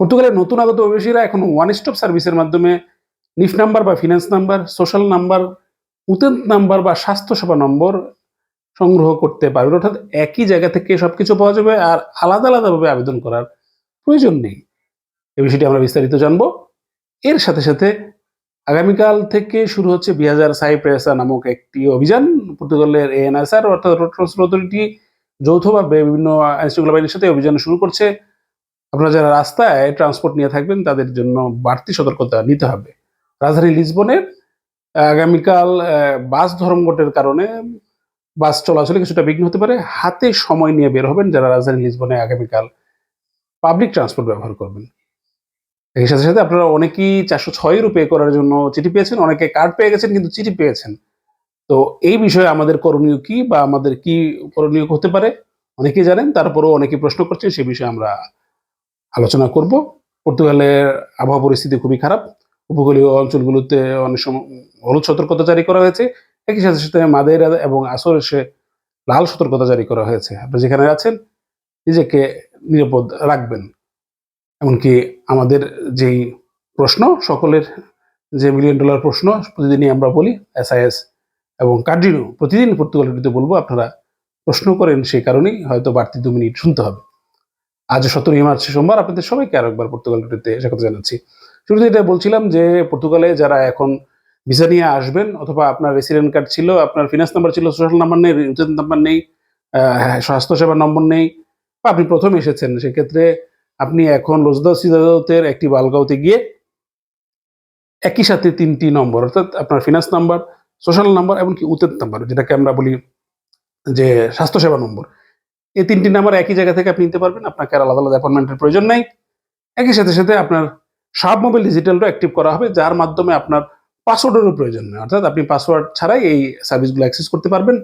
পর্তুগালের নতুন আগত অভিবাসীরা এখন ওয়ান স্টপ সার্ভিসের মাধ্যমে নিফ নাম্বার বা ফিনান্স নাম্বার সোশ্যাল নাম্বার উতেন্ত নাম্বার বা স্বাস্থ্যসেবা নম্বর সংগ্রহ করতে পারবে অর্থাৎ একই জায়গা থেকে সবকিছু পাওয়া যাবে আর আলাদা আলাদাভাবে আবেদন করার প্রয়োজন নেই। এ বিষয়টি আমরা বিস্তারিত জানব। এর সাথে সাথে আগামীকাল থেকে শুরু হচ্ছে বিহাজার সাইপ্রেসা নামক একটি অভিযান। পর্তুগালের এএনএসআর অর্থাৎ রোড ট্রান্সপোর্ট অথরিটি, যৌথভাবে বিভিন্ন আইনশৃঙ্খলা বাহিনীর সাথে অভিযান শুরু করছে। আপনারা যারা রাস্তায় ট্রান্সপোর্ট নিয়ে থাকবেন, তাদের জন্য বাড়তি সতর্কতা নিতে হবে। রাজধানী লিসবনের আগামীকাল বাস ধর্মঘটের কারণে বাস চলাচলে কিছুটা বিঘ্ন হতে পারে। হাতে সময় নিয়ে বের হবেন যারা রাজধানী লিসবনে আগামীকাল পাবলিক ট্রান্সপোর্ট ব্যবহার করবেন। এর সাথে সাথে আপনারা অনেকেই চারশো ছয় রুপে করার জন্য চিঠি পেয়েছেন, অনেকে কার্ড পেয়ে গেছেন কিন্তু চিঠি পেয়েছেন। তো এই বিষয়ে আমাদের করণীয় কি বা আমাদের কি করণীয় হতে পারে? অনেকেই জানেন, তারপরেও অনেকে প্রশ্ন করছেন, সে বিষয়ে আমরা আলোচনা করব। পর্তুগালের আবহাওয়া পরিস্থিতি খুবই খারাপ। উপকূলীয় অঞ্চলগুলোতে অনেক সময় হলুদ সতর্কতা জারি করা হয়েছে। একই সাথে সাথে মাদেরা এবং আসরে লাল সতর্কতা জারি করা হয়েছে। আপনি যেখানে আছেন, নিজেকে নিরাপদ রাখবেন। এমনকি আমাদের যেই প্রশ্ন, সকলের যে মিলিয়ন ডলার প্রশ্ন, প্রতিদিনই আমরা বলি এসআইএস এবং কার্ডিনো প্রতিদিন পর্তুগালিটিতে বলব, আপনারা প্রশ্ন করেন সেই কারণেই হয়তো বাড়তি দু মিনিট শুনতে হবে। আজ সতেরোই মার্চ সোমবার আপনাদের সবাইকে আরও একবার পর্তুগালিটিতে স্বাগত জানাচ্ছি। শুরুতে এটা বলছিলাম যে পর্তুগালে যারা এখন ভিসা নিয়ে আসবেন অথবা আপনার রেসিডেন্ট কার্ড ছিল আপনার ফিনান্স নাম্বার ছিল সোশ্যাল নাম্বার নেই রিটেন নাম্বার নেই আহ, স্বাস্থ্যসেবা নম্বর নেই বা আপনি প্রথম এসেছেন সেক্ষেত্রে আপনি এখন লোজদা সিদাতের একটি বালগাঁওতে গিয়ে একই সাথে তিনটি নম্বর অর্থাৎ আপনার ফিনান্স নাম্বার সোশ্যাল নাম্বার এমনকি উতেত নাম্বার যেটাকে আমরা বলি যে স্বাস্থ্যসেবা নম্বর এই তিনটি নাম্বার একই জায়গা থেকে আপনি নিতে পারবেন। আপনাকে আর আলাদা আলাদা অ্যাপয়েন্টমেন্টের প্রয়োজন নেই। একই সাথে সাথে আপনার সব মোবাইল ডিজিটালটা অ্যাক্টিভ করা হবে, যার মাধ্যমে আপনার পাসওয়ার্ডেরও প্রয়োজন নেই। অর্থাৎ আপনি পাসওয়ার্ড ছাড়াই এই সার্ভিসগুলো অ্যাক্সেস করতে পারবেন।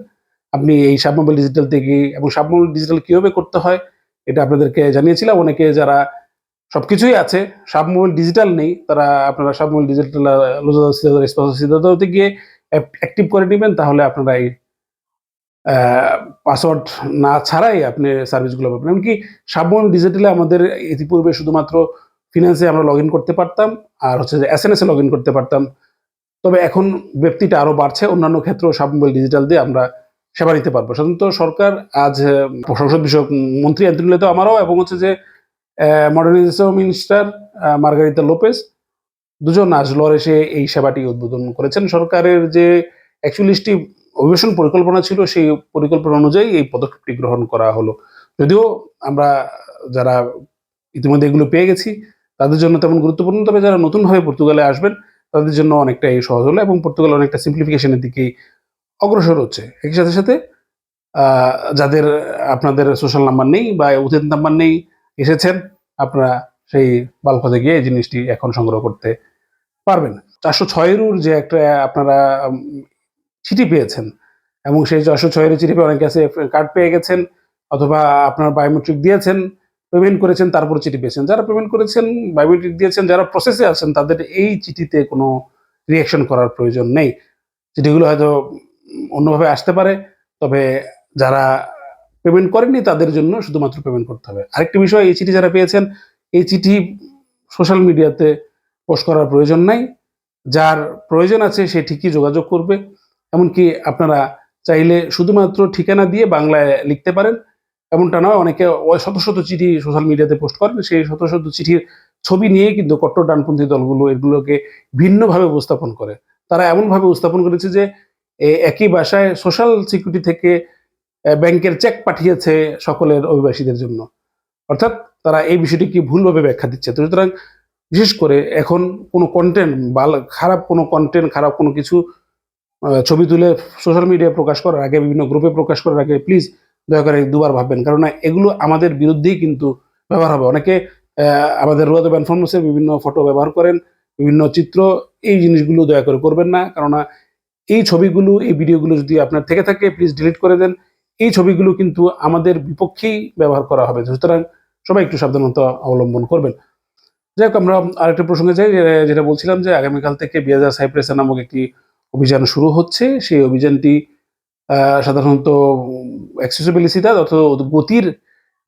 আপনি এই সাব মোবাইল ডিজিটাল থেকে এবং সাব মোবাইল ডিজিটাল কীভাবে করতে হয়, এটা আপনাদেরকে জানিয়েছিলাম। অনেকে যারা সব কিছুই আছে, সাব মোবাইল ডিজিটাল নেই, তারা আপনারা সাব মোবাইল ডিজিটাল সিদ্ধাতে গিয়ে অ্যাক্টিভ করে নেবেন, তাহলে আপনারা এই পাসওয়ার্ড না ছাড়াই আপনি সার্ভিসগুলো পাবেন। এমনকি সাব মোবাইল ডিজিটালে আমাদের ইতিপূর্বে শুধুমাত্র ফিনান্সে আমরা লগ করতে পারতাম, আর হচ্ছে যে এস এন এস লগ করতে পারতাম। তবে এখন ব্যক্তিটা আরও বাড়ছে, অন্যান্য ক্ষেত্রেও সাব মোবাইল ডিজিটাল দিয়ে আমরা সেবা নিতে পারব। সাধারণত সরকার আজ সংসদ বিষয়ক মন্ত্রী অ্যান্টনি তো আমারও এবং হচ্ছে যে মডার্নাইজেশন মিনিস্টার মার্গারিতা লোপেস দুজন আজ লরেসে এই সেবাটি উদ্বোধন করেছেন। সরকারের যে একচল্লিশটি অভিবাসন পরিকল্পনা ছিল, সেই পরিকল্পনা অনুযায়ী এই পদক্ষেপটি গ্রহণ করা হলো। যদিও আমরা যারা ইতিমধ্যে এগুলো পেয়ে গেছি, তাদের জন্য তেমন গুরুত্বপূর্ণ, তবে যারা নতুনভাবে পর্তুগালে আসবেন, তাদের জন্য অনেকটাই সহজ হলো এবং পর্তুগাল অনেকটা সিম্পলিফিকেশনের দিকেই অগ্রসর হচ্ছে। একই সাথে সাথে যাদের আপনাদের সোশ্যাল নাম্বার নেই বা উতেন নাম্বার নেই, এসেছেন, আপনারা সেই বালকতে গিয়ে এই জিনিসটি এখন সংগ্রহ করতে পারবেন। চারশো ছয়েরুর যে একটা, আপনারা চিঠি পেয়েছেন। এবং সেই চারশো ছয়ের চিঠি পেয়ে অনেকে আছে কার্ড পেয়ে গেছেন অথবা আপনার বায়োমেট্রিক দিয়েছেন পেমেন্ট করেছেন তারপর চিঠি পেয়েছেন। যারা পেমেন্ট করেছেন বায়োমেট্রিক দিয়েছেন, যারা প্রসেসে আছেন, তাদের এই চিঠিতে কোনো রিয়াকশন করার প্রয়োজন নেই। চিঠিগুলো হয়তো অন্যভাবে আসতে পারে, তবে যারা পেমেন্ট করেননি, তাদের জন্য শুধুমাত্র পেমেন্ট করতে হবে। আরেকটি বিষয়, এই চিঠি যারা পেয়েছেন, এই চিঠি সোশ্যাল মিডিয়াতে পোস্ট করার প্রয়োজন নাই। যার প্রয়োজন আছে, সে ঠিকই যোগাযোগ করবে। এমনকি আপনারা চাইলে শুধুমাত্র ঠিকানা দিয়ে বাংলায় লিখতে পারেন। এমনটা নয়, অনেকে শত শত চিঠি সোশ্যাল মিডিয়াতে পোস্ট করেন, সেই শত শত চিঠির ছবি নিয়ে কিন্তু কট্টর ডানপন্থী দলগুলো এগুলোকে ভিন্নভাবে উপস্থাপন করে। তারা এমনভাবে উপস্থাপন করেছে যে একই বাসায় সোশ্যাল সিকিউরিটি থেকে ব্যাংকের চেক পাঠিয়েছে সকলের অভিবাসীদের জন্য। অর্থাৎ তারা এই বিষয়টিকে ভুলভাবে ব্যাখ্যা দিচ্ছে? তো সুতরাং বিশেষ করে এখন কোনো কন্টেন্ট খারাপ কোনো কন্টেন্ট খারাপ কোনো কিছু ছবি তুলে সোশ্যাল মিডিয়ায় প্রকাশ করার আগে, বিভিন্ন গ্রুপে প্রকাশ করার আগে প্লিজ দয়া করে দুবার ভাববেন। কারণ এগুলো আমাদের বিরুদ্ধেই কিন্তু ব্যবহার হবে। অনেকে আমাদের রোয়াদ ইনফরমেশনের বিভিন্ন ফটো ব্যবহার করেন, বিভিন্ন চিত্র, এই জিনিসগুলো দয়া করে করবেন না। কেননা এই ছবিগুলো, এই ভিডিওগুলো যদি আপনার থেকে থাকে প্লিজ ডিলিট করে দেন। এই ছবিগুলো কিন্তু আমাদের বিপক্ষেই ব্যবহার করা হবে। সুতরাং সবাই একটু সাবধানতা অবলম্বন করবেন। যাই হোক, আমরা আরেকটা প্রসঙ্গে যাই যেটা বলছিলাম যে, আগামীকাল থেকে বিয়াজা সাইপ্রেসা নামক একটি অভিযান শুরু হচ্ছে, সেই অভিযানটি সাধারণত অ্যাক্সেসিবিলিটিটা অথবা গতির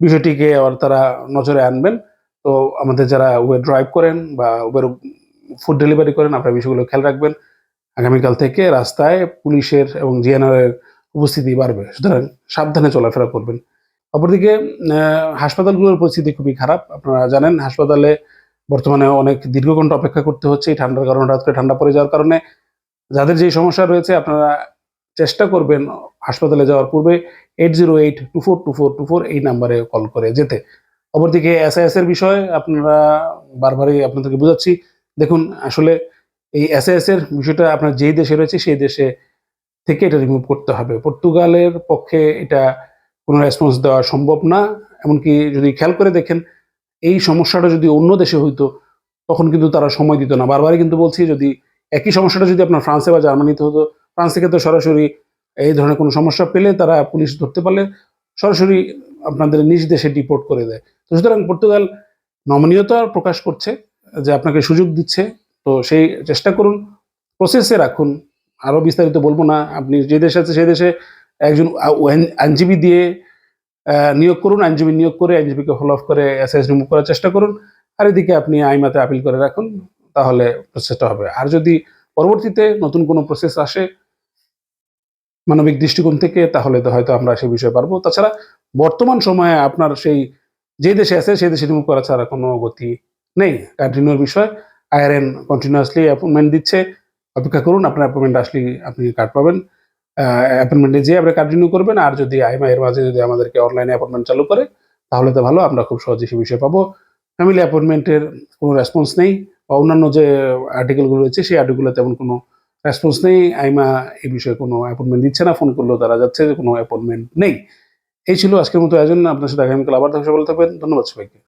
বিষয়টিকে আবার তারা নজরে আনবেন। তো আমাদের যারা উবের ড্রাইভ করেন বা উবের ফুড ডেলিভারি করেন, আপনারা বিষয়গুলো খেয়াল রাখবেন। আগামীকাল থেকে রাস্তায় পুলিশের এবং জিএনআর এর উপস্থিতি বাড়বে। সুতরাং সাবধানে চলাফেরা করবেন। অপরদিকে হাসপাতালগুলোর পরিস্থিতি খুবই খারাপ। আপনারা জানেন, হাসপাতালে বর্তমানে অনেক দীর্ঘ ঘণ্টা অপেক্ষা করতে হচ্ছে। এই ঠান্ডার কারণে করে ঠান্ডা পড়ে যাওয়ার কারণে যাদের যেই সমস্যা রয়েছে, আপনারা চেষ্টা করবেন হাসপাতালে যাওয়ার পূর্বে eight zero eight two four two four two four এই নাম্বারে কল করে যেতে। অপরদিকে এসআইএস এর বিষয়ে আপনারা বারবারই আপনাদেরকে বুঝাচ্ছি। দেখুন, আসলে এই এসআইএস এর বিষয়টা আপনার যেই দেশে রয়েছে, সেই দেশে থেকে এটা রিমুভ করতে হবে। পর্তুগালের পক্ষে এটা কোনো রেসপন্স দেওয়া সম্ভব না। এমনকি যদি খেয়াল করে দেখেন, এই সমস্যাটা যদি অন্য দেশে হইতো, তখন কিন্তু তারা সময় দিত না। বারবারই কিন্তু বলছি, যদি একই সমস্যাটা যদি আপনার ফ্রান্সে বা জার্মানিতে হতো ফ্রান্স থেকে তো সরাসরি এই ধরনের কোনো সমস্যা পেলে তারা পুলিশ ধরতে পারলে সরাসরি আপনাদের নিজ দেশে ডিপোর্ট করে দেয়। তো সুতরাং পর্তুগাল নমনীয়তা প্রকাশ করছে, যে আপনাকে সুযোগ দিচ্ছে। তো সেই চেষ্টা করুন প্রসেসে রাখুন। আরও বিস্তারিত বলব না, আপনি যে দেশে আছে সেই দেশে একজন আইনজীবী দিয়ে নিয়োগ করুন, আইনজীবী নিয়োগ করে, আইনজীবীকে ফলো আপ করে এসএস রিমুভ করার চেষ্টা করুন। আর এদিকে আপনি আইমাতে আপিল করে রাখুন। তাহলে প্রসেসটা হবে। আর যদি পরবর্তীতে নতুন কোনো প্রসেস আসে মানবিক দৃষ্টিকোণ থেকে, তাহলে তো হয়তো আমরা সেই বিষয়ে পারব। তাছাড়া বর্তমান সময়ে আপনার সেই, যে দেশে আছে, সেই দেশে রিমুভ করা ছাড়া কোনো গতি নেই। কন্টিনিউর বিষয়। আইআরএন কন্টিনিউয়াসলি অ্যাপয়েন্টমেন্ট দিচ্ছে। অপেক্ষা করুন, আপনার অ্যাপয়েন্টমেন্ট আসলে আপনি কার্ড পাবেন। অ্যাপয়েন্টমেন্টে যেয়ে আপনি কন্টিনিউ করবেন। আর যদি আইমা এর মাঝে যদি আমাদেরকে অনলাইনে অ্যাপয়েন্টমেন্ট চালু করে, তাহলে তো ভালো, আমরা খুব সহজে সে বিষয়ে পাবো। ফ্যামিলি অ্যাপয়েন্টমেন্টের কোনো রেসপন্স নেই। বা অন্যান্য যে আর্টিকেলগুলো রয়েছে, সেই আর্টিকেলে তেমন কোনো রেসপন্স নেই। আইমা এই বিষয়ে কোনো অ্যাপয়েন্টমেন্ট দিচ্ছে না ফোন করলেও তারা যাচ্ছে যে কোনো অ্যাপয়েন্টমেন্ট নেই। এই ছিল আজকের মতো আয়োজন। আপনার সাথে আগামীকাল আবার দেখা সকলে থাকবেন। ধন্যবাদ সবাইকে।